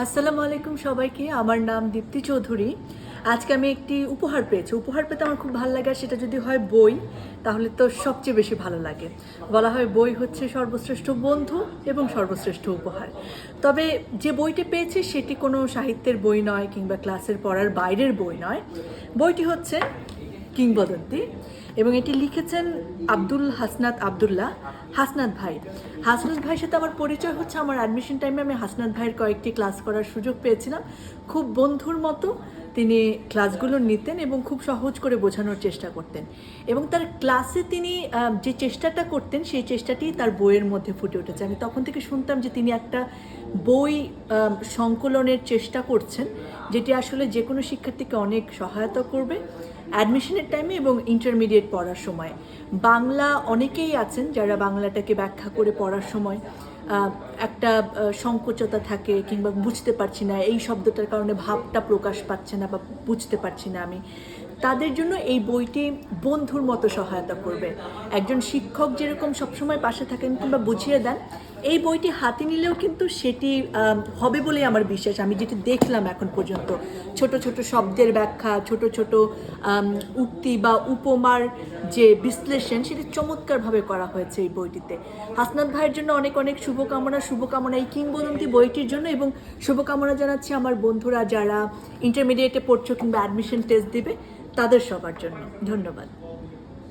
আসসালামু আলাইকুম সবাইকে, আমার নাম দীপ্তি চৌধুরী। আজকে আমি একটি উপহার পেয়েছি। উপহার পেতে আমার খুব ভালো লাগে, আর সেটা যদি হয় বই, তাহলে তো সবচেয়ে বেশি ভালো লাগে। বলা হয় বই হচ্ছে সর্বশ্রেষ্ঠ বন্ধু এবং সর্বশ্রেষ্ঠ উপহার। তবে যে বইটি পেয়েছি, সেটি কোনো সাহিত্যের বই নয় কিংবা ক্লাসের পড়ার বাইরের বই নয়। বইটি হচ্ছে কিংবদন্তি। এবং এটি লিখেছেন আব্দুল হাসনাত আবদুল্লাহ হাসনাত ভাই। হাসনাত ভাইয়ের সাথে আমার পরিচয় হচ্ছে, আমার অ্যাডমিশন টাইমে আমি হাসনাত ভাইয়ের কয়েকটি ক্লাস করার সুযোগ পেয়েছিলাম। খুব বন্ধুর মতো তিনি ক্লাসগুলো নিতেন এবং খুব সহজ করে বোঝানোর চেষ্টা করতেন। এবং তার ক্লাসে তিনি যে চেষ্টাটা করতেন, সেই চেষ্টাটি তার বইয়ের মধ্যে ফুটে উঠেছে। আমি তখন থেকে শুনতাম যে তিনি একটা বই সংকলনের চেষ্টা করছেন, যেটি আসলে যে কোনো শিক্ষার্থীকে অনেক সহায়তা করবে অ্যাডমিশনের টাইমে এবং ইন্টারমিডিয়েট পড়ার সময়। বাংলা অনেকেই আছেন যারা বাংলাটাকে ব্যাখ্যা করে পড়ার সময়। একটা সংকোচতা থাকে কিংবা বুঝতে পারছি না, এই শব্দটার কারণে ভাবটা প্রকাশ পাচ্ছে না বা বুঝতে পারছি না আমি। তাদের জন্য এই বইটি বন্ধুর মতো সহায়তা করবে। একজন শিক্ষক যেরকম সবসময় পাশে থাকেন কিংবা বুঝিয়ে দেন, এই বইটি হাতে নিলেও কিন্তু সেটি হবে বলেই আমার বিশ্বাস। আমি যেটি দেখলাম এখন পর্যন্ত, ছোট ছোট শব্দের ব্যাখ্যা, ছোট ছোট উক্তি বা উপমার যে বিশ্লেষণ, সেটি চমৎকারভাবে করা হয়েছে এই বইটিতে। হাসনাত ভাইয়ের জন্য অনেক অনেক শুভকামনা শুভকামনা এই কিংবদন্তি বইটির জন্য এবং শুভকামনা জানাচ্ছি আমার বন্ধুরা যারা ইন্টারমিডিয়েটে পড়ছো কিংবা অ্যাডমিশন টেস্ট দিবে তাদের সবার জন্য। ধন্যবাদ।